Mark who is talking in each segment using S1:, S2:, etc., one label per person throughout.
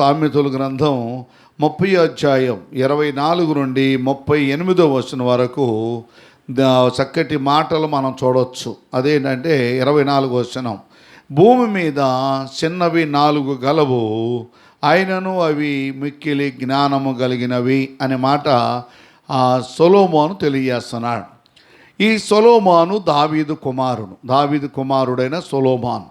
S1: సామెతల గ్రంథం ముప్పై అధ్యాయం ఇరవై నాలుగు నుండి ముప్పై ఎనిమిదో వచ్చిన వరకు చక్కటి మాటలు మనం చూడవచ్చు అదేంటంటే ఇరవై నాలుగు వచనం భూమి మీద చిన్నవి నాలుగు గలవు ఆయనను అవి మిక్కిలి జ్ఞానము కలిగినవి అనే మాట ఆ సొలోమోను తెలియజేస్తున్నాడు. ఈ సొలోమాను దావీదు కుమారుడు దావీదు కుమారుడైన సొలోమాన్.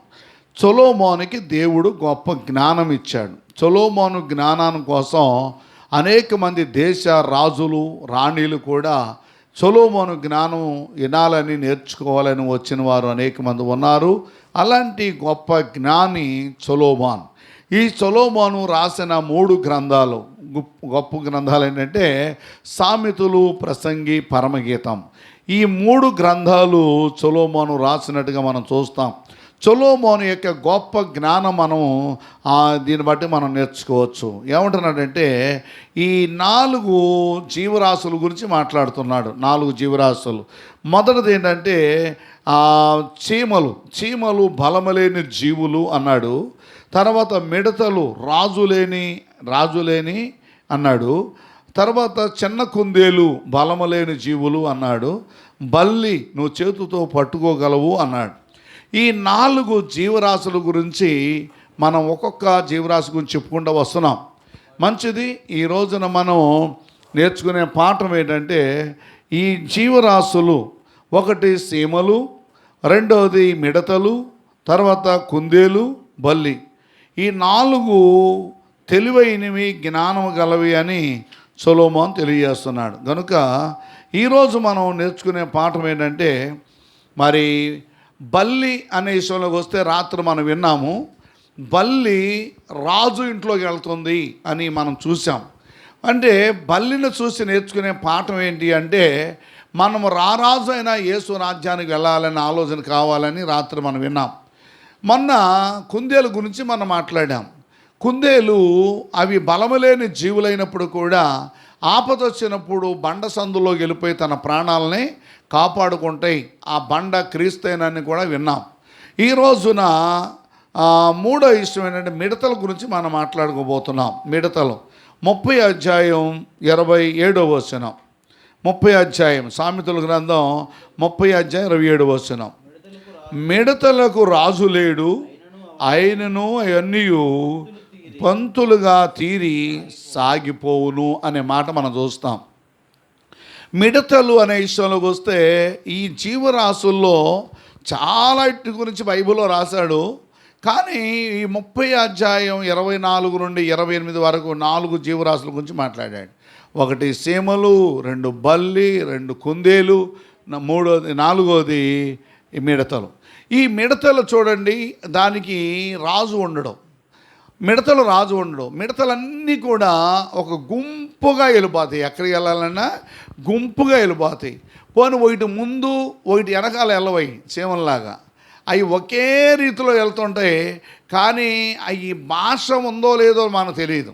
S1: సొలోమోనికి దేవుడు గొప్ప జ్ఞానం ఇచ్చాడు సొలోమోను జ్ఞానం కోసం అనేక మంది దేశ రాజులు రాణిలు కూడా సొలోమోను జ్ఞానం వినాలని నేర్చుకోవాలని వచ్చిన వారు అనేక మంది ఉన్నారు. అలాంటి గొప్ప జ్ఞాని సొలోమాన్. ఈ సొలోమోను రాసిన మూడు గ్రంథాలు. గొప్ప గ్రంథాలు ఏంటంటే సామెతలు ప్రసంగి పరమగీతం. ఈ మూడు గ్రంథాలు సొలోమోను రాసినట్టుగా మనం చూస్తాం. సొలోమోను యొక్క గొప్ప జ్ఞానం మనం దీన్ని బట్టి మనం నేర్చుకోవచ్చు. ఏమంటున్నాడంటే ఈ నాలుగు జీవరాశుల గురించి మాట్లాడుతున్నాడు. నాలుగు జీవరాశులు. మొదటిది ఏంటంటే చీమలు. చీమలు బలమలేని జీవులు అన్నాడు. తర్వాత మిడతలు రాజులేని రాజులేని అన్నాడు. తర్వాత చిన్న కుందేలు బలమలేని జీవులు అన్నాడు. బల్లి నువ్వు చేతితో పట్టుకోగలవు అన్నాడు. ఈ నాలుగు జీవరాశుల గురించి మనం ఒక్కొక్క జీవరాశి గురించి చెప్పుకుంటూ వస్తున్నాం. మంచిది ఈ రోజున మనం నేర్చుకునే పాఠం ఏంటంటే ఈ జీవరాశులు ఒకటి సీమలు రెండవది మిడతలు తర్వాత కుందేలు బల్లి. ఈ నాలుగు తెలివైనవి జ్ఞానం గలవి అని సొలోమోన్ తెలియజేస్తున్నాడు. కనుక ఈరోజు మనం నేర్చుకునే పాఠం ఏంటంటే మరి బల్లి అనే విషయంలోకి వస్తే రాత్రి మనం విన్నాము బల్లి రాజు ఇంట్లోకి వెళ్తుంది అని మనం చూసాం అంటే బల్లిని చూసి నేర్చుకునే పాఠం ఏంటి అంటే మనం రారాజు అయిన యేసు రాజ్యానికి వెళ్ళాలని ఆలోచన కావాలని రాత్రి మనం విన్నాం. మొన్న కుందేలు గురించి మనం మాట్లాడాం. కుందేలు అవి బలములేని జీవులైనప్పుడు కూడా ఆపద వచ్చినప్పుడు బండ సందులో వెళ్ళిపోయి తన ప్రాణాలని కాపాడుకుంటాయి. ఆ బండ క్రీస్తైనని కూడా విన్నాం. ఈ రోజున మూడో ఇష్టం ఏంటంటే మిడతల గురించి మనం మాట్లాడుకోబోతున్నాం. మిడతలు. ముప్పై అధ్యాయం ఇరవై ఏడో వచనం. ముప్పై అధ్యాయం. సామెతల గ్రంథం ముప్పై అధ్యాయం ఇరవై ఏడు వచనం. మిడతలకు రాజు లేడు. ఆయనను అవన్నీ పంతులుగా తీరి సాగిపోవును అనే మాట మనం చూస్తాం. మిడతలు అనే విషయంలోకి వస్తే ఈ జీవరాశుల్లో చాలా ఇటు గురించి బైబిల్లో రాశాడు. కానీ ఈ ముప్పై అధ్యాయం ఇరవై నాలుగు నుండి ఇరవై ఎనిమిది వరకు నాలుగు జీవరాశుల గురించి మాట్లాడాడు. ఒకటి సీమలు రెండు బల్లి రెండు కుందేలు మూడోది నాలుగోది మిడతలు. ఈ మిడతలు చూడండి దానికి రాజు ఉండడం. మిడతలు రాజు ఉండడు. మిడతలన్నీ కూడా ఒక గుంపుగా వెళ్ళిపోతాయి ఎక్కడికి వెళ్ళాలన్నా గుంపుగా వెళ్ళిపోతాయి పోనీ ఒకటి ముందు ఒకటి వెనకాల వెళ్ళవయి చీమల్లాగా. అవి ఒకే రీతిలో వెళ్తుంటాయి కానీ అవి భాష ఉందో లేదో మనకు తెలియదు.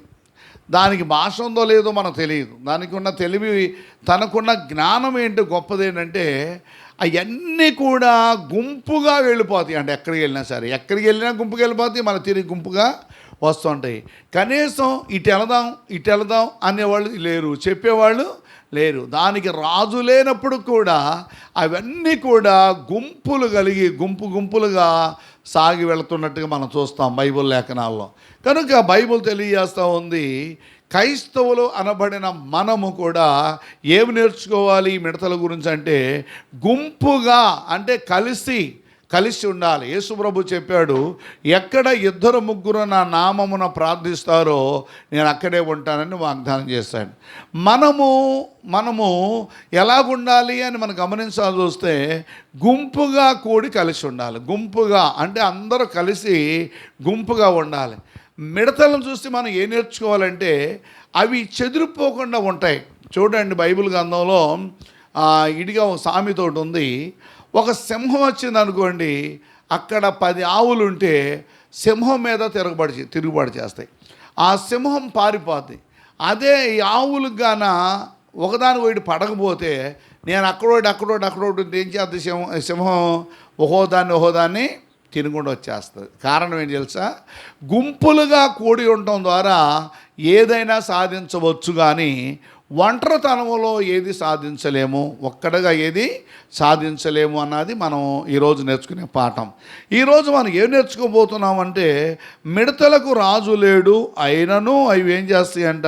S1: దానికి భాష ఉందో లేదో మనకు తెలియదు. దానికి ఉన్న తెలివి తనకున్న జ్ఞానం ఏంటి గొప్పది ఏంటంటే అవన్నీ కూడా గుంపుగా వెళ్ళిపోతాయి. అంటే ఎక్కడికి వెళ్ళినా సరే. ఎక్కడికి వెళ్ళినా గుంపుగా వెళ్ళిపోతాయి. మన తిరిగి గుంపుగా వస్తుంటాయి. కనీసం ఇటు వెళదాం ఇటు వెళదాం అనేవాళ్ళు లేరు. చెప్పేవాళ్ళు లేరు. దానికి రాజు లేనప్పుడు కూడా అవన్నీ కూడా గుంపులు కలిగి గుంపు గుంపులుగా సాగి వెళుతున్నట్టుగా మనం చూస్తాం బైబిల్ లేఖనాల్లో. కనుక బైబిల్ తెలియజేస్తూ ఉంది క్రైస్తవులు అనబడిన మనము కూడా ఏమి నేర్చుకోవాలి మిడతల గురించి అంటే గుంపుగా అంటే కలిసి కలిసి ఉండాలి. యేసుప్రభు చెప్పాడు ఎక్కడ ఇద్దరు ముగ్గురు నా నామమున ప్రార్థిస్తారో నేను అక్కడే ఉంటానని వాగ్దానం చేశాను మనము మనము ఎలాగుండాలి అని మనం గమనించాల్సి వస్తే గుంపుగా కూడి కలిసి ఉండాలి. గుంపుగా అంటే అందరూ కలిసి గుంపుగా ఉండాలి. మిడతలను చూసి మనం ఏం నేర్చుకోవాలంటే అవి చెదిరిపోకుండా ఉంటాయి. చూడండి బైబిల్ గ్రంథంలో ఇడిగా ఒక సామెత ఒకటి ఉంది. ఒక సింహం వచ్చింది అనుకోండి అక్కడ పది ఆవులు ఉంటే సింహం మీద తిరగబడి తిరుగుబాటు చేస్తాయి. ఆ సింహం పారిపోద్ది. అదే ఈ ఆవులకు గాన ఒకదాని ఒకటి పడకపోతే నేను అక్కడోటి అక్కడోటి అక్కడోటి ఉంటే ఏం చేద్ది సింహం సింహం? ఒహోదాన్ని ఒహోదాన్ని తినకుండా వచ్చేస్తుంది. కారణం ఏంటి తెలుసా? గుంపులుగా కూడి ఉండటం ద్వారా ఏదైనా సాధించవచ్చు కానీ ఒంటరితనంలో ఏది సాధించలేము? ఒక్కడగా ఏది సాధించలేము అన్నది మనం ఈరోజు నేర్చుకునే పాఠం. ఈరోజు మనం ఏం నేర్చుకోబోతున్నామంటే మిడతలకు రాజు లేడు అయినను అవి ఏం చేస్తాయంట?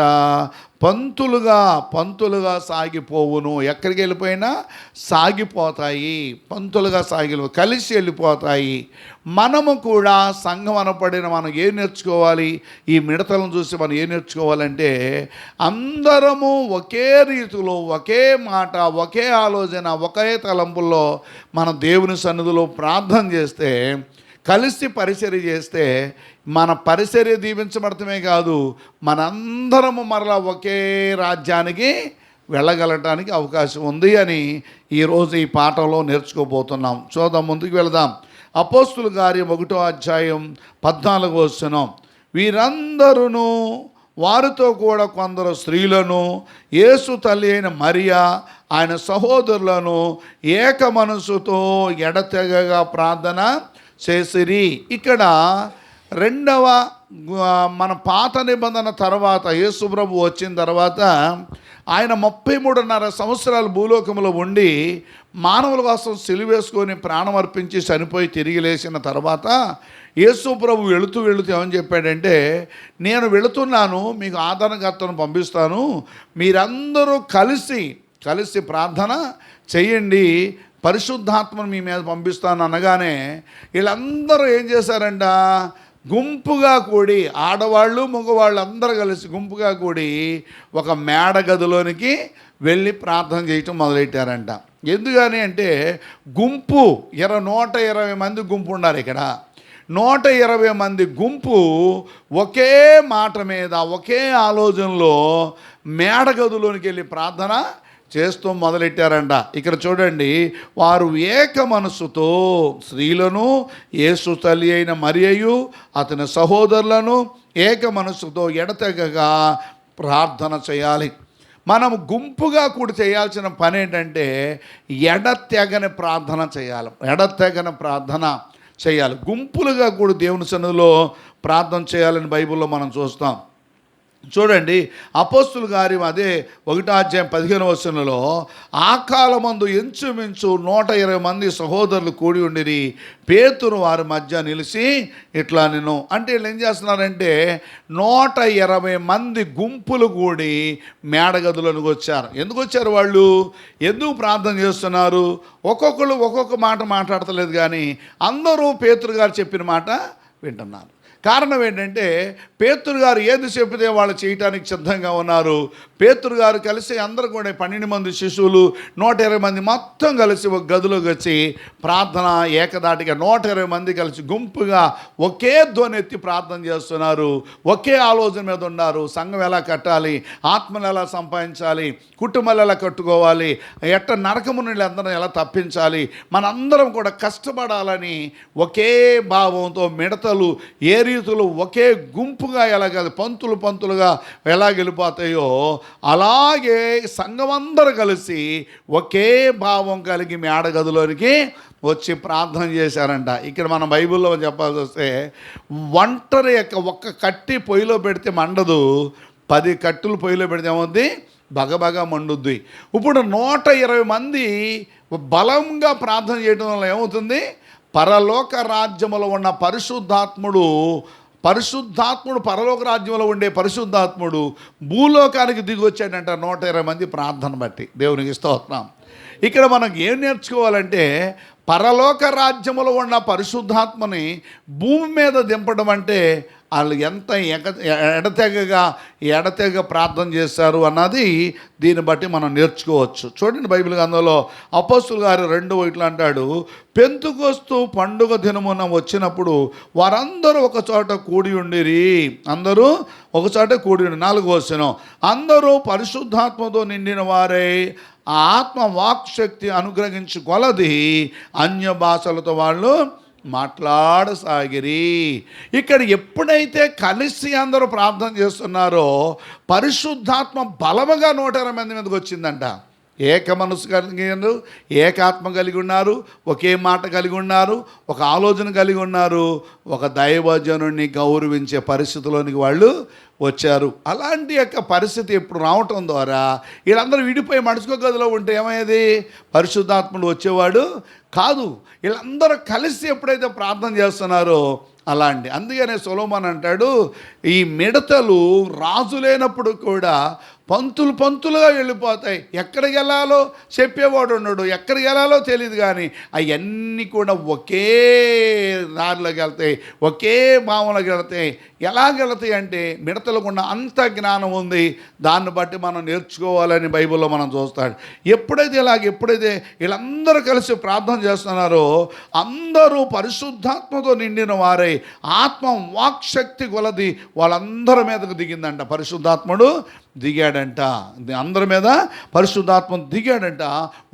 S1: పంతులుగా పంతులుగా సాగిపోవును. ఎక్కడికి వెళ్ళిపోయినా సాగిపోతాయి. పంతులుగా సాగి కలిసి వెళ్ళిపోతాయి. మనము కూడా సంఘం అనపడిన మనం ఏం నేర్చుకోవాలి? ఈ మిడతలను చూసి మనం ఏం నేర్చుకోవాలంటే అందరము ఒకే రీతిలో ఒకే మాట ఒకే ఆలోచన ఒకే తలంపుల్లో మన దేవుని సన్నిధిలో ప్రార్థన చేస్తే కలిసి పరిచర్య చేస్తే మన పరిచర్య దీవించబడటమే కాదు మనందరము మరలా ఒకే రాజ్యానికి వెళ్ళగలటానికి అవకాశం ఉంది అని ఈరోజు ఈ పాఠంలో నేర్చుకోబోతున్నాం. చూద్దాం ముందుకు వెళదాం. అపోస్తుల కార్యం ఒకటో అధ్యాయం పద్నాలుగో వస్తున్నాం వీరందరూ వారితో కూడా కొందరు స్త్రీలను యేసు తల్లి అయిన మరియా ఆయన సహోదరులను ఏక మనసుతో ఎడతెగగా ప్రార్థన చేసిరి. ఇక్కడ రెండవ మన పాత నిబంధన తర్వాత యేసుప్రభు వచ్చిన తర్వాత ఆయన ముప్పై మూడున్నర సంవత్సరాలు భూలోకంలో ఉండి మానవుల కోసం సిలివేసుకొని ప్రాణం అర్పించి చనిపోయి తిరిగి లేచిన తర్వాత యేసు ప్రభు వెళుతూ వెళుతూ ఏమని చెప్పాడంటే నేను వెళుతున్నాను మీకు ఆదరణకర్తను పంపిస్తాను. మీరందరూ కలిసి కలిసి ప్రార్థన చేయండి. పరిశుద్ధాత్మను మీ మీద పంపిస్తాను అనగానే వీళ్ళందరూ ఏం చేశారంట? గుంపుగా కూడి ఆడవాళ్ళు మగవాళ్ళు అందరూ కలిసి గుంపుగా కూడి ఒక మేడ గదిలోనికి వెళ్ళి ప్రార్థన చేయటం మొదలెట్టారంట. ఎందుకని అంటే గుంపు ఇరవై నూట ఇరవై మంది గుంపు ఉన్నారు ఇక్కడ. నూట ఇరవై మంది గుంపు ఒకే మాట మీద ఒకే ఆలోచనలో మేడ గదిలోనికి వెళ్ళి ప్రార్థన చేస్తూ మొదలెట్టారంట. ఇక్కడ చూడండి వారు ఏక మనసుతో స్త్రీలను యేసు తల్లి అయిన మరియు అతని సహోదరులను ఏక మనసుతో ఎడతెగగా ప్రార్థన చేయాలి. మనం గుంపుగా కూడా చేయాల్సిన పని ఏంటంటే ఎడతెగని ప్రార్థన చేయాలి. ఎడతెగని ప్రార్థన చేయాలి. గుంపులుగా కూడా దేవుని సన్నిధిలో ప్రార్థన చేయాలని బైబిల్లో మనం చూస్తాం. చూడండి అపోస్తులు గారి అదే ఒకటో అధ్యాయం పదిహేను వచనంలో ఆ కాలమందు ఇంచుమించు నూట ఇరవై మంది సహోదరులు కూడి ఉండిరి పేతురు వారి మధ్య నిలిచి ఇట్లా నేను అంటే వీళ్ళు ఏం చేస్తున్నారంటే నూట ఇరవై మంది గుంపులు కూడి మేడగదులకు వచ్చారు ఎందుకు వచ్చారు వాళ్ళు? ఎందుకు ప్రార్థన చేస్తున్నారు? ఒక్కొక్కరు ఒక్కొక్క మాట మాట్లాడతలేదు కానీ అందరూ పేతురు గారు చెప్పిన మాట వింటున్నారు. కారణం ఏంటంటే పేతురు గారు ఏది చెప్పితే వాళ్ళు చేయటానికి సిద్ధంగా ఉన్నారు? పేతురు గారు కలిసి అందరూ కూడా పన్నెండు మంది శిశువులు నూట ఇరవై మంది మొత్తం కలిసి ఒక గదిలోకి వచ్చి ప్రార్థన ఏకదాటిగా నూట ఇరవై మంది కలిసి గుంపుగా ఒకే ధ్వనెత్తి ప్రార్థన చేస్తున్నారు. ఒకే ఆలోచన మీద ఉన్నారు. సంఘం ఎలా కట్టాలి? ఆత్మలు ఎలా సంపాదించాలి? కుటుంబాలు ఎలా కట్టుకోవాలి? ఎట్ట నరకము నుండి అందరం ఎలా తప్పించాలి? మనందరం కూడా కష్టపడాలని ఒకే భావంతో మిడతలు ఏ రీతిలో ఒకే గుంపుగా ఎలాగ పంతులు పంతులుగా ఎలా వెళ్ళిపోతాయో అలాగే సంఘమందరూ కలిసి ఒకే భావం కలిగి మేడగదిలోనికి వచ్చి ప్రార్థన చేశారంట. ఇక్కడ మనం బైబిల్లో చెప్పాల్సి వస్తే ఒంటరి యొక్క ఒక్క కట్టి పొయ్యిలో పెడితే మండదు పది కట్టులు పొయ్యిలో పెడితే ఏమవుద్ది బగబగా మండుద్ది. ఇప్పుడు నూట ఇరవై మంది బలంగా ప్రార్థన చేయడం వల్ల ఏమవుతుంది? పరలోక రాజ్యములో ఉన్న పరిశుద్ధాత్ముడు పరిశుద్ధాత్ముడు పరలోక రాజ్యంలో ఉండే పరిశుద్ధాత్ముడు భూలోకానికి దిగి వచ్చాడంట నూట ఇరవై మంది ప్రార్థన బట్టి. దేవునికి స్తోత్రం. ఇక్కడ మనం ఏం నేర్చుకోవాలంటే పరలోక రాజ్యములో ఉన్న పరిశుద్ధాత్మని భూమి మీద దింపడం అంటే వాళ్ళు ఎంత ఎగ ఎడతెగగా ఎడతెగ ప్రార్థన చేశారు అన్నది దీన్ని బట్టి మనం నేర్చుకోవచ్చు. చూడండి బైబిల్ గ్రంథంలో అపోస్తులు గారు రెండో ఇట్లా అంటాడు పెంతుకొస్తూ పండుగ దినమున వచ్చినప్పుడు వారందరూ ఒక చోట కూడి ఉండిరి. అందరూ ఒక చోట కూడి ఉండి నాలుగు వచ్చిన అందరూ పరిశుద్ధాత్మతో నిండిన వారే ఆ ఆత్మ వాక్శక్తి అనుగ్రహించి కొలది. అన్య భాషలతో వాళ్ళు మాట్లాడసాగిరి. ఇక్కడ ఎప్పుడైతే కలిసి అందరూ ప్రార్థన చేస్తున్నారో పరిశుద్ధాత్మ బలముగా నూట ఇరవై మంది మీదకి వచ్చిందంట. ఏక మనసు కలిగి ఏకాత్మ కలిగి ఉన్నారు ఒకే మాట కలిగి ఉన్నారు ఒక ఆలోచన కలిగి ఉన్నారు ఒక దైవజనుడిని గౌరవించే పరిస్థితిలోనికి వాళ్ళు వచ్చారు. అలాంటి యొక్క పరిస్థితి ఇప్పుడు రావటం ద్వారా వీళ్ళందరూ విడిపోయి మడుచుకో గదిలో ఉంటే ఏమయ్యేది? పరిశుద్ధాత్ముడు వచ్చేవాడు కాదు వీళ్ళందరూ కలిసి ఎప్పుడైతే ప్రార్థన చేస్తున్నారో అలాంటి అందుకనే సొలోమన్ అంటాడు ఈ మిడతలు రాజు లేనప్పుడు కూడా పంతులు పంతులుగా వెళ్ళిపోతాయి. ఎక్కడికి వెళ్ళాలో చెప్పేవాడు ఉండడు ఎక్కడికి వెళ్ళాలో తెలియదు కానీ అవన్నీ కూడా ఒకే దారిలోకి వెళ్తాయి ఒకే భావనలోకి వెళ్తాయి. ఎలా వెళ్తాయి అంటే మిడతలకు ఉన్న అంత జ్ఞానం ఉంది. దాన్ని బట్టి మనం నేర్చుకోవాలని బైబిల్లో మనం చూస్తాడు. ఎప్పుడైతే ఇలాగ ఎప్పుడైతే వీళ్ళందరూ కలిసి ప్రార్థన చేస్తున్నారో అందరూ పరిశుద్ధాత్మతో నిండిన వారై ఆత్మ వాక్శక్తి కొలది వాళ్ళందరి మీదకు దిగిందంట. పరిశుద్ధాత్ముడు దిగాడంట. అందరి మీద పరిశుద్ధాత్మ దిగాడంట.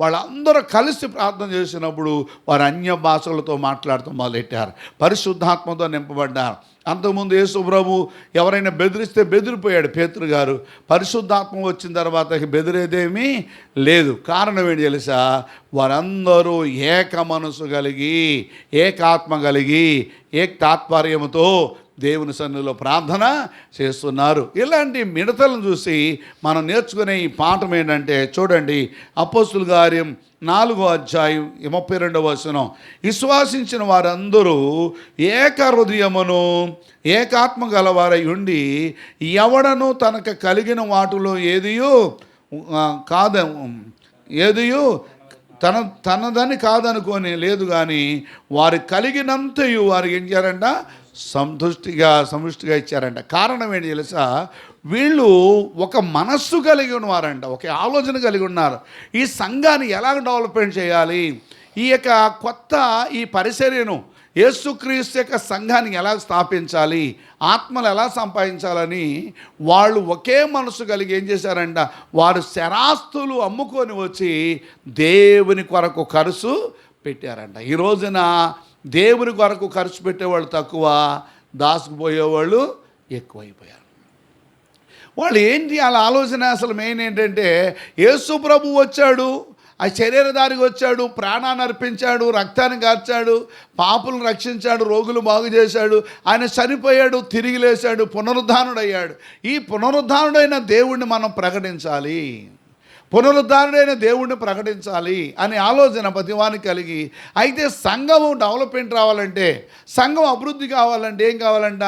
S1: వాళ్ళందరూ కలిసి ప్రార్థన చేసినప్పుడు వారు అన్య భాషలతో మాట్లాడుతూ మొదలెట్టారు. పరిశుద్ధాత్మతో నింపబడ్డారు. అంతకుముందు యేసు ప్రభు ఎవరైనా బెదిరిస్తే బెదిరిపోయాడు పేతురు గారు. పరిశుద్ధాత్మ వచ్చిన తర్వాత బెదిరేదేమీ లేదు. కారణం ఏంటి తెలుసా? వారందరూ ఏక మనసు కలిగి ఏకాత్మ కలిగి ఏక తాత్పర్యముతో దేవుని సన్నిధిలో ప్రార్థన చేస్తున్నారు. ఇలాంటి మిడతలను చూసి మనం నేర్చుకునే ఈ పాఠం ఏంటంటే చూడండి అపోస్తుల కార్యం నాలుగో అధ్యాయం ముప్పై రెండవ వచనం. విశ్వాసించిన వారందరూ ఏక హృదయమును ఏకాత్మ గలవారై ఉండి ఎవడను తనకు కలిగిన వాటిలో ఏదియో కాద ఏదియో తన తనదని కాదనుకొని లేదు కానీ వారు కలిగినంతయు వారు ఏం చేయారంట? సంతుష్టిగా సంతుష్టిగా ఇచ్చారంట. కారణం ఏంటి తెలుసా? వీళ్ళు ఒక మనస్సు కలిగి ఉన్నవారంట ఒక ఆలోచన కలిగి ఉన్నారు. ఈ సంఘాన్ని ఎలా డెవలప్మెంట్ చేయాలి? ఈ యొక్క కొత్త ఈ పరిచర్యను యేసుక్రీస్తు యొక్క సంఘాన్ని ఎలా స్థాపించాలి? ఆత్మలు ఎలా సంపాదించాలని వాళ్ళు ఒకే మనసు కలిగి ఏం చేశారంట? వారు శరాస్తులు అమ్ముకొని వచ్చి దేవుని కొరకు ఖర్చు పెట్టారంట. ఈ రోజున దేవుని కొరకు ఖర్చు పెట్టేవాళ్ళు తక్కువ దాసుకుపోయేవాళ్ళు ఎక్కువైపోయారు. వాళ్ళు ఏంటి వాళ్ళ ఆలోచన అసలు మెయిన్ ఏంటంటే యేసు ప్రభు వచ్చాడు ఆ శరీరధారికి వచ్చాడు ప్రాణాన్ని అర్పించాడు రక్తాన్ని కార్చాడు పాపులను రక్షించాడు రోగులు బాగు చేశాడు ఆయన చనిపోయాడు తిరిగి లేచాడు పునరుద్ధానుడయ్యాడు. ఈ పునరుద్ధానుడైన దేవుణ్ణి మనం ప్రకటించాలి. పునరుద్ధారుడైన దేవుణ్ణి ప్రకటించాలి అనే ఆలోచన ప్రతివానికి కలిగి అయితే సంఘము డెవలప్మెంట్ రావాలంటే సంఘం అభివృద్ధి కావాలంటే ఏం కావాలంట?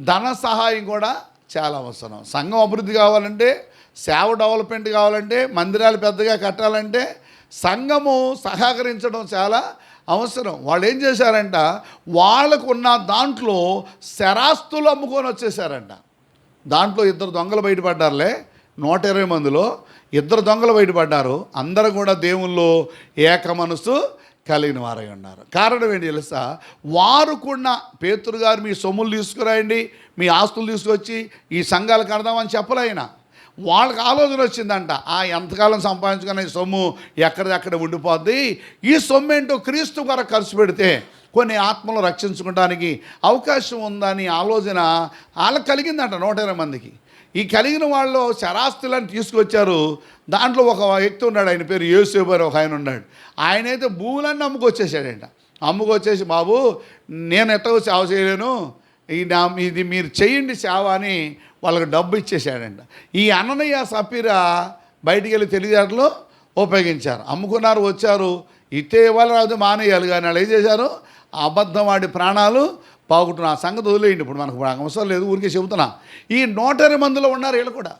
S1: ధన సహాయం కూడా చాలా అవసరం. సంఘం అభివృద్ధి కావాలంటే సేవ డెవలప్మెంట్ కావాలంటే మందిరాలు పెద్దగా కట్టాలంటే సంఘము సహకరించడం చాలా అవసరం. వాళ్ళు ఏం చేశారంట? వాళ్ళకు ఉన్న దాంట్లో శరాస్తులు అమ్ముకొని వచ్చేసారంట దాంట్లో ఇద్దరు దొంగలు బయటపడ్డారులే నూట ఇరవై మందిలో. ఇద్దరు దొంగలు బయటపడ్డారు. అందరూ కూడా దేవుల్లో ఏక మనసు కలిగిన వారై ఉన్నారు. కారణం ఏంటి తెలుసా? వారు కూడా పేతురు గారు మీ సొమ్ములు తీసుకురాయండి మీ ఆస్తులు తీసుకొచ్చి ఈ సంఘాలు కడదామని చెప్పలేఆయన వాళ్ళకి ఆలోచన వచ్చిందంట ఆ ఎంతకాలం సంపాదించుకున్న ఈ సొమ్ము ఎక్కడిదక్కడ ఉండిపోద్ది? ఈ సొమ్ము ఏంటో క్రీస్తు కొరకు ఖర్చు పెడితే కొన్ని ఆత్మలు రక్షించుకోవడానికి అవకాశం ఉందని ఆలోచన వాళ్ళకి కలిగిందంట నూట ఇరవై మందికి. ఈ కలిగిన వాళ్ళు శరాస్తులను తీసుకొచ్చారు. దాంట్లో ఒక వ్యక్తి ఉన్నాడు ఆయన పేరు యేసేపు అని ఒక ఆయన ఉన్నాడు. ఆయనైతే భూములన్నీ అమ్ముకొచ్చేసాడంట. అమ్ముకొచ్చేసి బాబు నేను ఎట్టగో సేవ చేయలేను. ఈ నా ఇది మీరు చేయండి సేవ అని వాళ్ళకి డబ్బు ఇచ్చేసాడంట. ఈ అన్నయ్య సపీరా బయటికి వెళ్ళి తెలియజేటలో ఉపయోగించారు. అమ్ముకున్నారు వచ్చారు. ఇస్తే ఇవ్వాలి రాదు మానేయాలి. కానీ వాళ్ళు ఏం చేశారు? అబద్ధం వాడి ప్రాణాలు పోగొట్టున్నా ఆ సంగతి వదిలేయండి. ఇప్పుడు మనకు అవసరం లేదు. ఊరికే చెబుతున్నా. ఈ నూట ఇరవై మందిలో ఉన్నారు వీళ్ళు కూడా.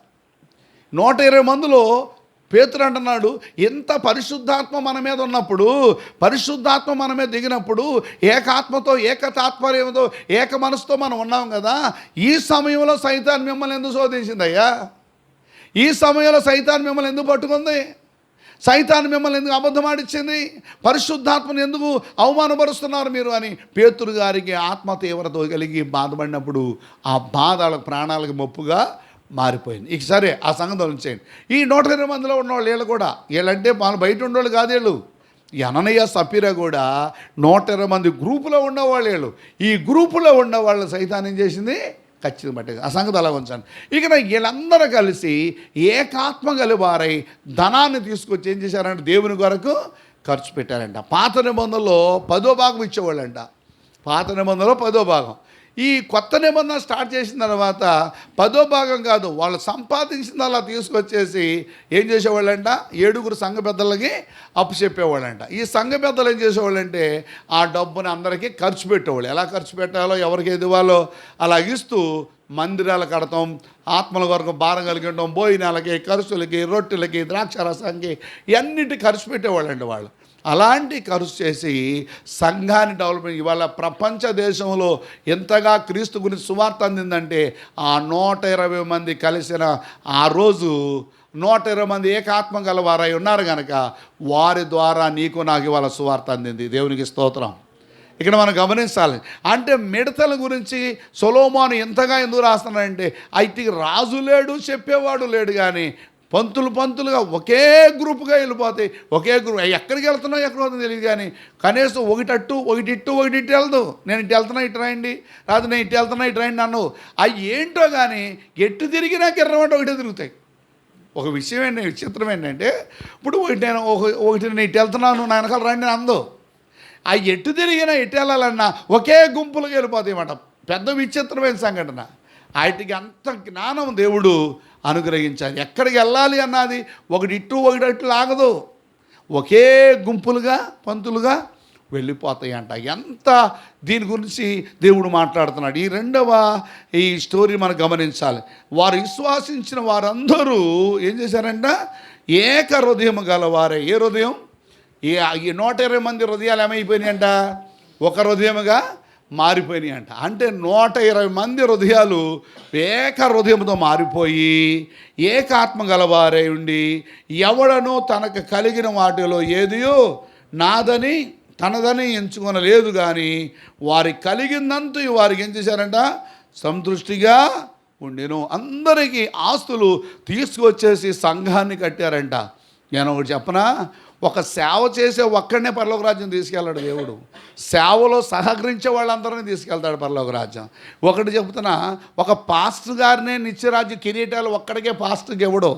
S1: నూట ఇరవై మందిలో పేతురు అంటున్నాడు ఎంత పరిశుద్ధాత్మ మన మీద ఉన్నప్పుడు పరిశుద్ధాత్మ మన మీద దిగినప్పుడు ఏకాత్మతో ఏక తాత్పర్యంతో ఏక మనసుతో మనం ఉన్నాం కదా? ఈ సమయంలో సైతాన్ని మిమ్మల్ని ఎందుకు శోధించిందయ్యా? ఈ సమయంలో సైతాన్ని మిమ్మల్ని ఎందుకు పట్టుకుంది? సైతాన్ని మిమ్మల్ని ఎందుకు అబద్ధమాడిచ్చింది? పరిశుద్ధాత్మను ఎందుకు అవమానపరుస్తున్నారు మీరు అని పేతురు గారికి ఆత్మ తీవ్రత కలిగి బాధపడినప్పుడు ఆ బాధ ప్రాణాలకు మొప్పుగా మారిపోయింది. ఇక సరే ఆ సంగతి ఉంచేయండి ఈ నూట ఇరవై మందిలో ఉన్నవాళ్ళు వీళ్ళు కూడా వీళ్ళంటే వాళ్ళు బయట ఉండేవాళ్ళు కాదు వీళ్ళు. ఈ అననయ్య సపీరా కూడా నూట ఇరవై మంది గ్రూపులో ఉన్నవాళ్ళు వీళ్ళు. ఈ గ్రూపులో ఉన్న వాళ్ళు సైతాన్ని ఏం చేసింది? ఖచ్చితంగా పట్టే ఆ సంగతి అలా ఉంచాను. ఇక వీళ్ళందరూ కలిసి ఏకాత్మ కలివారై ధనాన్ని తీసుకొచ్చి ఏం చేశారంటే? దేవుని కొరకు ఖర్చు పెట్టారంట. పాత నిబంధనలో పదో భాగం ఇచ్చేవాళ్ళంట. పాత నిబంధనలో పదో భాగం. ఈ కొత్త నిబంధన స్టార్ట్ చేసిన తర్వాత పదో భాగం కాదు వాళ్ళు సంపాదించిన అలా తీసుకొచ్చేసి ఏం చేసేవాళ్ళంట? ఏడుగురు సంఘ పెద్దలకి అప్పు చెప్పేవాళ్ళంట. ఈ సంఘ పెద్దలు ఏం చేసేవాళ్ళంటే ఆ డబ్బుని అందరికీ ఖర్చు పెట్టేవాళ్ళు. ఎలా ఖర్చు పెట్టాలో ఎవరికి ఎదివాలో అలా ఇస్తూ మందిరాలు కడతాం ఆత్మల కొరకు భారం కలిగి ఉండడం భోజనాలకి ఖర్చులకి రొట్టెలకి ద్రాక్షరసానికి ఇవన్నిటి ఖర్చు పెట్టేవాళ్ళండి వాళ్ళు. అలాంటి ఖర్చు చేసి సంఘాన్ని డెవలప్మెంట్ ఇవాళ ప్రపంచ దేశంలో ఎంతగా క్రీస్తు గురించి సువార్త అందిందంటే ఆ నూట ఇరవై మంది కలిసిన ఆ రోజు నూట ఇరవై మంది ఏకాత్మ గల వారై ఉన్నారు కనుక వారి ద్వారా నీకు నాకు ఇవాళ సువార్త అందింది. దేవునికి స్తోత్రం. ఇక్కడ మనం గమనించాలి. అంటే మిడతల గురించి సొలోమాను ఎంతగా ఎందుకు రాస్తున్నాడంటే అయితే రాజు లేడు చెప్పేవాడు లేడు కానీ పంతులు పంతులుగా ఒకే గ్రూప్గా వెళ్ళిపోతాయి ఒకే గ్రూప్ ఎక్కడికి వెళ్తున్నావు ఎక్కడ పోతుందో తెలియదు కానీ కనీసం ఒకటట్టు ఒకటిట్టు ఒకటి ఇట్టు ఒకటి వెళ్దు. నేను ఇటు వెళ్తున్నా ఇటు రాయండి. రాదు నేను ఇటు వెళ్తున్నా ఇటు రాయండి అన్నావు. అవి ఏంటో కానీ ఎట్టు తిరిగినా కిర్రమంటే ఒకటే తిరుగుతాయి. ఒక విషయం ఏంటి విచిత్రం ఏంటంటే ఇప్పుడు ఒకటి నేను ఒక ఒకటి నేను ఇటు వెళ్తున్నాను నా వెనకాల రండి అని అందో. ఆ ఎటు తిరిగినా ఎటు వెళ్ళాలన్నా ఒకే గుంపులకు వెళ్ళిపోతాయన్నమాట పెద్ద విచిత్రమైన సంఘటన. వాటికి అంత జ్ఞానం దేవుడు అనుగ్రహించాలి. ఎక్కడికి వెళ్ళాలి అన్నది ఒకటి ఇటు ఒకటి అటు లాగదు. ఒకే గుంపులుగా పంతులుగా వెళ్ళిపోతాయి అంట ఎంత దీని గురించి దేవుడు మాట్లాడుతున్నాడు. ఈ రెండవ ఈ స్టోరీ మనం గమనించాలి. వారు విశ్వాసించిన వారందరూ ఏం చేశారంట? ఏక హృదయం గలవారే. ఏ హృదయం? ఈ ఈ నూట ఇరవై మంది హృదయాలు ఏమైపోయినాయంట? ఒక హృదయముగా మారిపోయినాయి అంట అంటే నూట ఇరవై మంది హృదయాలు ఏక హృదయంతో మారిపోయి ఏకాత్మ గలవారై ఉండి ఎవడను తనకు కలిగిన వాటిలో ఏదియో నాదని తనదని ఎంచుకొనలేదు కానీ వారి కలిగిందంతా వారికి ఏం చేశారంట? సంతృష్టిగా ఉండేను. అందరికీ ఆస్తులు తీసుకొచ్చేసి సంఘాన్ని కట్టారంట. నేను ఒకటి చెప్పనా? ఒక సేవ చేసే ఒక్కడనే పరలోక రాజ్యం తీసుకెళ్ళాడు దేవుడు. సేవలో సహకరించే వాళ్ళందరినీ తీసుకెళ్తాడు పరలోక రాజ్యం. ఒకటి చెబుతున్నా ఒక పాస్టర్ గారినే నిత్యరాజ్య కిరీటాలు ఒక్కడికే పాస్టర్ ఇవ్వడు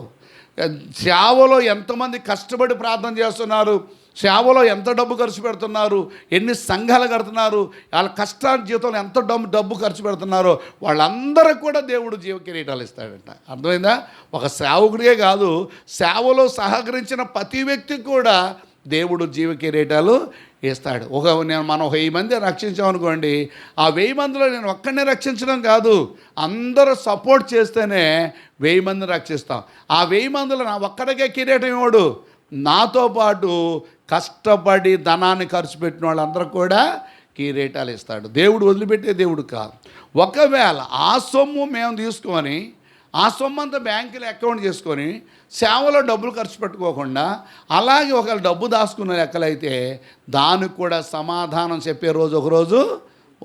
S1: సేవలో ఎంతమంది కష్టపడి ప్రార్థన చేస్తున్నారు? సేవలో ఎంత డబ్బు ఖర్చు పెడుతున్నారు? ఎన్ని సంఘాలు కడుతున్నారు? వాళ్ళ కష్టాల జీవితంలో ఎంత డబ్బు డబ్బు ఖర్చు పెడుతున్నారో వాళ్ళందరికి కూడా దేవుడు జీవ కిరీటాలు ఇస్తాడంట. అర్థమైందా? ఒక సేవకుడికే కాదు సేవలో సహకరించిన ప్రతి వ్యక్తికి కూడా దేవుడు జీవ కిరీటాలు ఇస్తాడు. ఒక నేను మనం వెయ్యి మంది రక్షించామనుకోండి ఆ వెయ్యి మందిలో నేను ఒక్కడిని రక్షించడం కాదు అందరూ సపోర్ట్ చేస్తేనే వెయ్యి మందిని రక్షిస్తాం. ఆ వెయ్యి మందిలో నా ఒక్కడికే కిరీటం ఇవ్వడు. నాతో పాటు కష్టపడి ధనాన్ని ఖర్చు పెట్టిన వాళ్ళందరూ కూడా కీరేటాలు ఇస్తాడు. దేవుడు వదిలిపెట్టే దేవుడు కాదు. ఒకవేళ ఆ సొమ్ము మేము తీసుకొని ఆ సొమ్ము అంతా బ్యాంకులో అకౌంట్ చేసుకొని సేవలో డబ్బులు ఖర్చు పెట్టుకోకుండా అలాగే ఒకవేళ డబ్బు దాచుకున్న లెక్కలైతే దానికి కూడా సమాధానం చెప్పే రోజు ఒకరోజు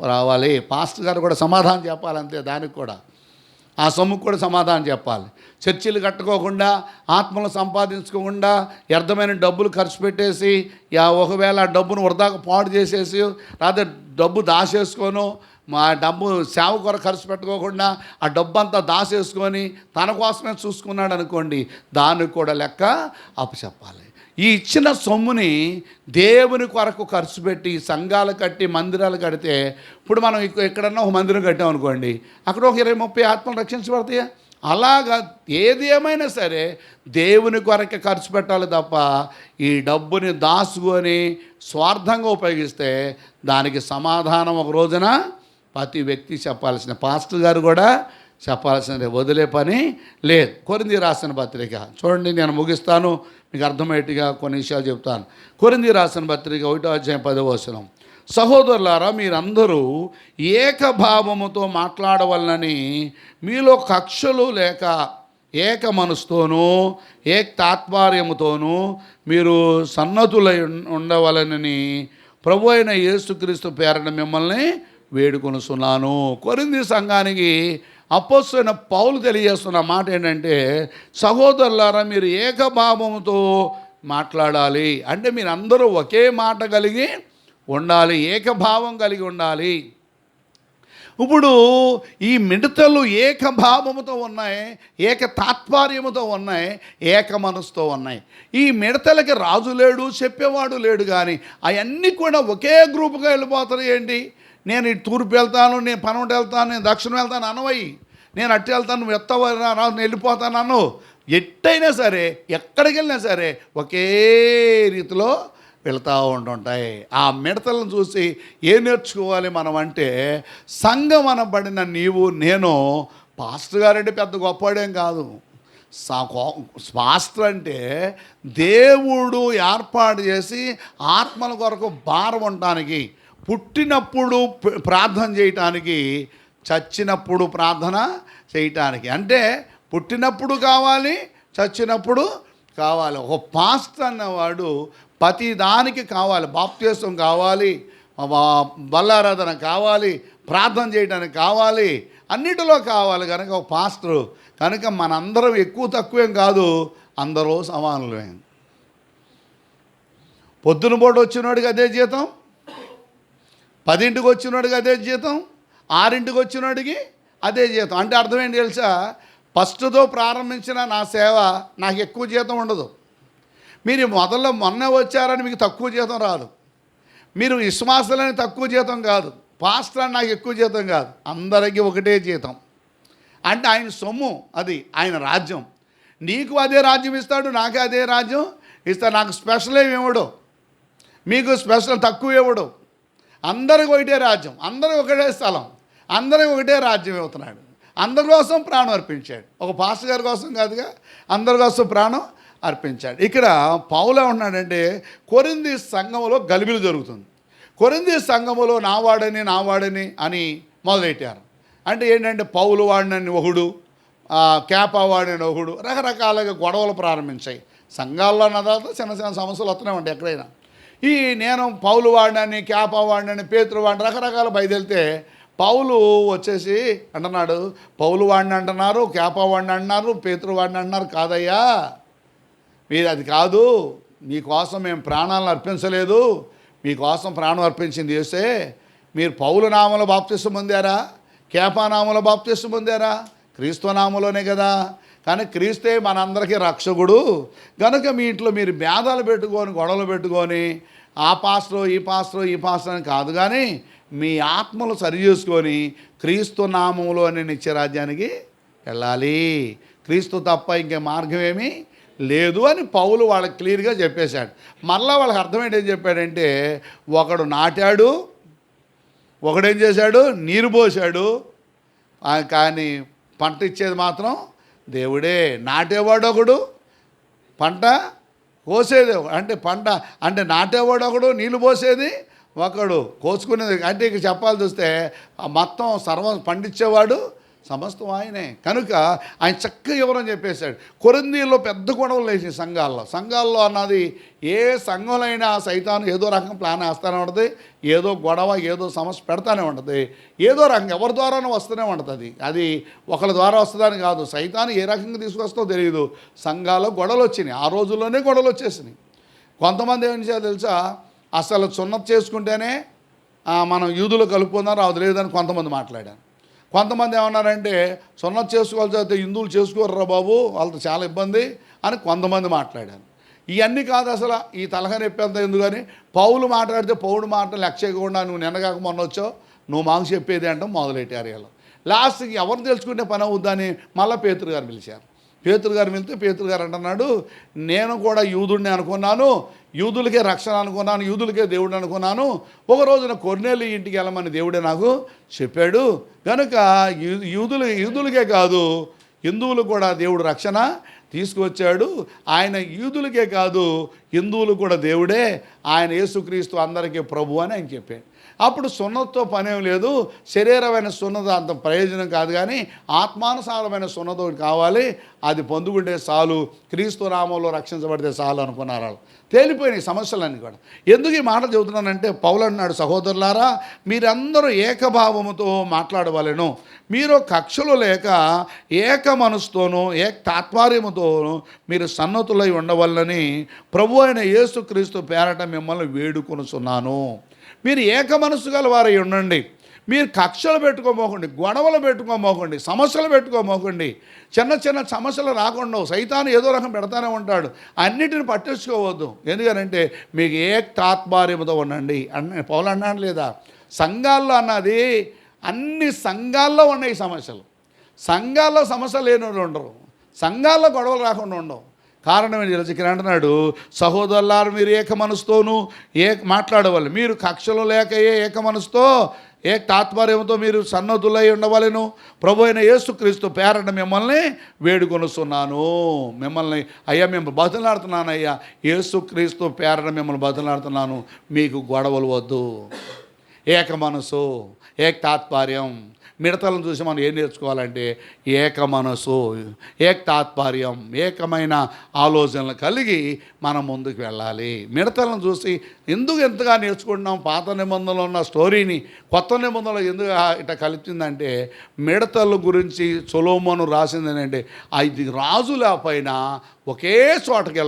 S1: రావాలి. పాస్టర్ గారు కూడా సమాధానం చెప్పాలంతే దానికి కూడా. ఆ సొమ్ముకు కూడా సమాధానం చెప్పాలి. చర్చిలు కట్టుకోకుండా ఆత్మలు సంపాదించుకోకుండా వ్యర్థమైన డబ్బులు ఖర్చు పెట్టేసి ఒకవేళ ఆ డబ్బును వృధాకు పాడు చేసేసి లేదా డబ్బు దాచేసుకోను మా డబ్బు సేవ కొర ఖర్చు పెట్టుకోకుండా ఆ డబ్బు అంతా దాచేసుకొని తన కోసమే చూసుకున్నాడు అనుకోండి దానికి కూడా లెక్క అప్పచెప్పాలి. ఈ ఇచ్చిన సొమ్ముని దేవుని కొరకు ఖర్చు పెట్టి సంఘాలు కట్టి మందిరాలు కడితే ఇప్పుడు మనం ఎక్కడన్నా ఒక మందిరం కట్టాం అనుకోండి అక్కడ ఒక ఇరవై ముప్పై ఆత్మలు రక్షించబడతాయా? అలాగా ఏది ఏమైనా సరే దేవుని కొరకే ఖర్చు పెట్టాలి తప్ప ఈ డబ్బుని దాచుకొని స్వార్థంగా ఉపయోగిస్తే దానికి సమాధానం ఒక రోజున ప్రతి వ్యక్తి చెప్పాల్సిన పాస్టర్ గారు కూడా చెప్పాల్సినది వదిలే పని లేదు. కొరింది రాసిన పత్రిక. చూడండి నేను ముగిస్తాను. మీకు అర్థమయ్యేట్టుగా కొన్ని విషయాలు చెప్తాను. కొరింది రాసిన పత్రిక ఒకటో అధ్యాయం పదవచనం సహోదరులారా మీరందరూ ఏకభావముతో మాట్లాడవలనని మీలో కక్షలు లేక ఏక మనసుతోనూ ఏక తాత్పర్యముతోనూ మీరు సన్నతులై ఉండవలనని ప్రభు అయిన యేసుక్రీస్తు పేరణ మిమ్మల్ని వేడుకొనుస్తున్నాను కొరింది సంఘానికి అపోస్తున్న పౌలు తెలియజేస్తున్న మాట ఏంటంటే సహోదరులారా మీరు ఏకభావముతో మాట్లాడాలి. అంటే మీరు అందరూ ఒకే మాట కలిగి ఉండాలి ఏకభావం కలిగి ఉండాలి. ఇప్పుడు ఈ మిడతలు ఏకభావముతో ఉన్నాయి ఏక తాత్పర్యముతో ఉన్నాయి ఏక మనసుతో ఉన్నాయి. ఈ మిడతలకి రాజు లేడు చెప్పేవాడు లేడు కానీ అవన్నీ కూడా ఒకే గ్రూపుగా వెళ్ళిపోతారు ఏంటి? నేను ఇటు తూర్పు వెళ్తాను నేను పనమటి వెళ్తాను నేను దక్షిణం వెళ్తాను అనవయి నేను అట్టు వెళ్తాను నువ్వు ఎత్తవరా వెళ్ళిపోతాను అను ఎట్టయినా సరే ఎక్కడికి వెళ్ళినా సరే ఒకే రీతిలో వెళుతూ ఉంటుంటాయి ఆ మిడతలను చూసి ఏం నేర్చుకోవాలి మనం అంటే సంఘం అనబడిన నీవు నేను పాస్టర్ గారంటే పెద్ద గొప్పవాడేం కాదు. సా- పాస్టర్ అంటే దేవుడు ఏర్పాటు చేసి ఆత్మల కొరకు భారం ఉండటానికి పుట్టినప్పుడు ప్రార్థన చేయటానికి చచ్చినప్పుడు ప్రార్థన చేయటానికి. అంటే పుట్టినప్పుడు కావాలి చచ్చినప్పుడు కావాలి. ఒక పాస్టర్ అన్నవాడు ప్రతి దానికి కావాలి. బాప్తీసం కావాలి బల్లారాధన కావాలి ప్రార్థన చేయడానికి కావాలి అన్నిటిలో కావాలి కనుక ఒక పాస్టరు. కనుక మనందరం ఎక్కువ తక్కువేం కాదు అందరూ సమానులమే. పొద్దున పూట వచ్చినోడికి అదే జీతం పదింటికి వచ్చినోడికి అదే జీతం ఆరింటికి వచ్చినోడికి అదే జీతం. అంటే అర్థం ఏంటి తెలుసా? ఫస్ట్తో ప్రారంభించిన నా సేవ నాకు ఎక్కువ జీతం ఉండదు. మీరు మొదల్లో మొన్న వచ్చారని మీకు తక్కువ జీతం రాదు. మీరు విశ్వాసాలని తక్కువ జీతం కాదు. పాస్టర్ అని నాకు ఎక్కువ జీతం కాదు. అందరికీ ఒకటే జీతం. అంటే ఆయన సొమ్ము అది ఆయన రాజ్యం. నీకు అదే రాజ్యం ఇస్తాడు నాకు అదే రాజ్యం ఇస్తాడు. నాకు స్పెషల్ ఏమి ఇవ్వడు. మీకు స్పెషల్ తక్కువ ఇవ్వడు. అందరికి ఒకటే రాజ్యం. అందరికి ఒకటే స్థలం. అందరికి ఒకటే రాజ్యం ఇవ్వుతున్నాడు. అందరి కోసం ప్రాణం అర్పించాడు. ఒక పాస్టర్ గారి కోసం కాదుగా అందరి కోసం ప్రాణం అర్పించాడు. ఇక్కడ పౌలా ఉన్నాడంటే కొరింది సంఘములో గలిబిలు జరుగుతుంది. కొరింది సంఘములో నావాడని నావాడని అని మొదలెట్టారు. అంటే ఏంటంటే పౌలు వాడినని ఒకడు క్యాపా వాడిని ఒకడు రకరకాలుగా గొడవలు ప్రారంభించాయి. సంఘాల్లో అన్న తర్వాత చిన్న చిన్న సమస్యలు వస్తూనే ఉంటాయి ఎక్కడైనా. ఈ నేను పౌలు వాడినని క్యాపా వాడినని పేతురు వాడిని రకరకాల బయలుదేరితే పౌలు వచ్చేసి అంటున్నాడు పౌలు వాడిని అంటున్నారు క్యాపా వాడిని అంటున్నారు పేతురు వాడిని అంటున్నారు కాదయ్యా. మీరు అది కాదు మీకోసం మేము ప్రాణాలను అర్పించలేదు. మీకోసం ప్రాణం అర్పించింది చేస్తే మీరు పౌలు నామలో బాప్తిస్తు పొందారా? కేపానామలో బాప్తిస్తు పొందారా? క్రీస్తు నామలోనే కదా. కానీ క్రీస్తే మనందరికీ రక్షకుడు. కనుక మీ ఇంట్లో మీరు భేదాలు పెట్టుకొని గొడవలు పెట్టుకొని ఆ పాస్టర్ ఈ పాస్టర్ ఈ పాస్టర్ అని కాదు కానీ మీ ఆత్మలు సరి చేసుకొని క్రీస్తు నామంలోని నిత్యరాజ్యానికి వెళ్ళాలి. క్రీస్తు తప్ప ఇంకే మార్గం ఏమీ లేదు అని పౌలు వాళ్ళకి క్లియర్గా చెప్పేశాడు. మరలా వాళ్ళకి అర్థమేంటి ఏం చెప్పాడంటే ఒకడు నాటాడు ఒకడేం చేశాడు? నీరు పోశాడు. కానీ పంట ఇచ్చేది మాత్రం దేవుడే. నాటేవాడు ఒకడు పంట కోసేది అంటే పంట అంటే నాటేవాడు ఒకడు నీళ్ళు పోసేది ఒకడు కోసుకునేది. అంటే ఇక చెప్పాల్సి వస్తే ఆ మొత్తం సర్వం పండించేవాడు సమస్తం ఆయనే. కనుక ఆయన చక్కగా వివరం చెప్పేశాడు. కొరందీల్లో పెద్ద గొడవలు లేచి సంఘాల్లో. సంఘాల్లో అన్నది ఏ సంఘంలో అయినా సైతాను ఏదో రకం ప్లాన్ వేస్తూనే ఉంటుంది. ఏదో గొడవ ఏదో సమస్య పెడతానే ఉంటుంది. ఏదో రకంగా ఎవరి ద్వారానూ వస్తూనే ఉంటుంది. అది ఒకరి ద్వారా వస్తుందని కాదు. సైతాను ఏ రకంగా తీసుకొస్తో తెలియదు సంఘాల్లో గొడవలు వచ్చినాయి. ఆ రోజుల్లోనే గొడవలు వచ్చేసినాయి. కొంతమంది ఏం చేయాలి తెలుసా? అసలు సున్నత చేసుకుంటేనే మనం యూదులు కలుపుకుందాం రాదు లేదని కొంతమంది మాట్లాడారు. కొంతమంది ఏమన్నారంటే సున్నత చేసుకోవాల్సి అయితే హిందువులు చేసుకోర్రా బాబు వాళ్ళతో చాలా ఇబ్బంది అని కొంతమంది మాట్లాడారు. ఇవన్నీ కాదు అసలు ఈ తలహా నొప్పి ఎందుకని? పౌలు మాట్లాడితే పౌడు మాట లెక్క చేయకుండా నువ్వు నిన్నగాక మొన్న వచ్చావు నువ్వు మాకు చెప్పేది అంటే మొదలెట్టారు వీళ్ళు. లాస్ట్కి ఎవరు తెలుసుకుంటే పని అవుద్దని మళ్ళీ పేతురు గారు పిలిచారు. పేతురు గారు వెళ్తే పేతురు గారు అంటున్నాడు నేను కూడా యూదుడిని అనుకున్నాను యూదులకే రక్షణ అనుకున్నాను యూదులకే దేవుడు అనుకున్నాను. ఒక రోజున కొర్నేలు ఇంటికి వెళ్ళమని దేవుడే నాకు చెప్పాడు. కనుక యూదులు యూదులకే కాదు హిందువులు కూడా దేవుడు రక్షణ తీసుకువచ్చాడు. ఆయన యూదులకే కాదు హిందువులు కూడా దేవుడే. ఆయన యేసుక్రీస్తు అందరికీ ప్రభు అని ఆయన చెప్పాడు. అప్పుడు సున్నతతో పనేం లేదు. శరీరమైన సున్నత అంత ప్రయోజనం కాదు కానీ ఆత్మానుసారమైన సున్నత ఒకటి కావాలి. అది పొందుకుంటే చాలు. క్రీస్తు నామంలో రక్షించబడితే చాలు అనుకున్నారు వాళ్ళు. తేలిపోయినాయి సమస్యలన్నీ కూడా. ఎందుకు ఈ మాట చెబుతున్నానంటే పౌలు అన్నాడు సహోదరులారా మీరందరూ ఏకభావముతో మాట్లాడవలెను. మీరు కక్షలు లేక ఏక మనసుతోనూ ఏక తాత్పర్యముతోనూ మీరు సన్నతులై ఉండవల్లని ప్రభు అయిన యేసుక్రీస్తు పేరట మిమ్మల్ని వేడుకొనుచున్నాను. మీరు ఏక మనసు గల వారై ఉండండి. మీరు కక్షలు పెట్టుకోమోకండి గొడవలు పెట్టుకోమోకండి సమస్యలు పెట్టుకోమోకండి చిన్న చిన్న సమస్యలు రాకుండా సైతాన్ని ఏదో రకం పెడతానే ఉంటాడు. అన్నిటిని పట్టించుకోవద్దు ఎందుకనంటే మీకు ఏ తాత్పర్యంతో ఉండండి. అన్న పౌలు అన్నాడు లేదా? సంఘాల్లో అన్నది అన్ని సంఘాల్లో ఉన్నాయి సమస్యలు. సంఘాల్లో సమస్యలు లేని వాళ్ళు ఉండరు. సంఘాల్లో గొడవలు రాకుండా ఉండవు. కారణం ఏంటి తెలుసు ఇక్కడ అంటున్నాడు? సహోదరులారు మీరు ఏక మనసుతోనూ ఏ మాట్లాడవాలి మీరు కక్షలు లేక ఏ ఏక మనసుతో ఏ తాత్పర్యంతో మీరు సన్నద్ధులై ఉండవలను. ప్రభు అయిన యేసుక్రీస్తు పేరట మిమ్మల్ని వేడుకొనుస్తున్నాను మిమ్మల్ని అయ్యా మేము బతులాడుతున్నాను అయ్యా యేసుక్రీస్తు పేరట మిమ్మల్ని బతులాడుతున్నాను. మీకు గొడవలు వద్దు. ఏక మనసు ఏక తాత్పర్యం. మిడతలను చూసి మనం ఏం నేర్చుకోవాలంటే ఏక మనసు ఏక తాత్పర్యం ఏకమైన ఆలోచనలు కలిగి మనం ముందుకు వెళ్ళాలి. మిడతలను చూసి ఎందుకు ఎంతగా నేర్చుకుంటున్నాం? పాత నిబంధనలో ఉన్న స్టోరీని కొత్త నిబంధనలో ఎందుకు ఇట్లా కలిపిందంటే మిడతల గురించి సొలోమోను రాసింది అంటే ఐదు రాజుల పైన ఒకే చోటకి